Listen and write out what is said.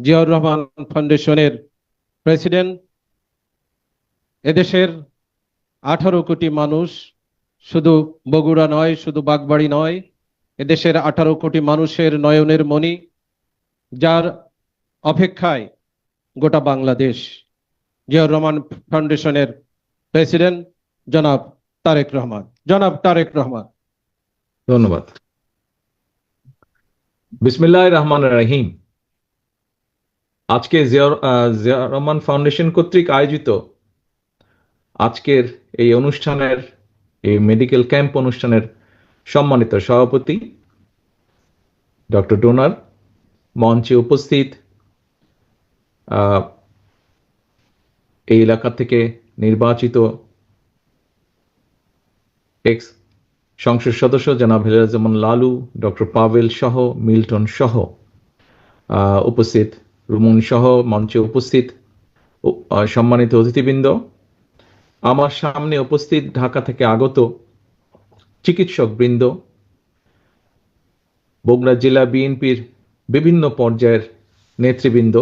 জিয়াউর রহমান ফাউন্ডেশনের প্রেসিডেন্ট। এদেশের আঠারো কোটি মানুষ শুধু বগুড়া নয়, শুধু বাগবাড়ি নয়, এদেশের আঠারো কোটি মানুষের নয়নের মণি, যার অপেক্ষায় গোটা বাংলাদেশ। জিয়াউর রহমান ফাউন্ডেশনের প্রেসিডেন্ট জনাব তারেক রহমান। জনাব তারেক রহমান। ধন্যবাদ। বিসমিল্লাহ রহমান রহিম। আজকে আহ, রহমান ফাউন্ডেশন কর্তৃক আয়োজিত আজকের এই অনুষ্ঠানের এই মেডিকেল ক্যাম্প অনুষ্ঠানের সম্মানিত সভাপতি ডক্টর ডোনার মঞ্চে উপস্থিত এই এলাকা থেকে নির্বাচিত এক্স সংসদ সদস্য জনাব হেলাজমান লালু ডক্টর পাভেল সহ মিল্টন সহ উপস্থিত। রুমন সহ মঞ্চে উপস্থিত সম্মানিত অতিথিবৃন্দ। আমার সামনে উপস্থিত ঢাকা থেকে আগত চিকিৎসক বৃন্দ, বগুড়া জেলা বিএনপির বিভিন্ন পর্যায়ের নেতৃবৃন্দ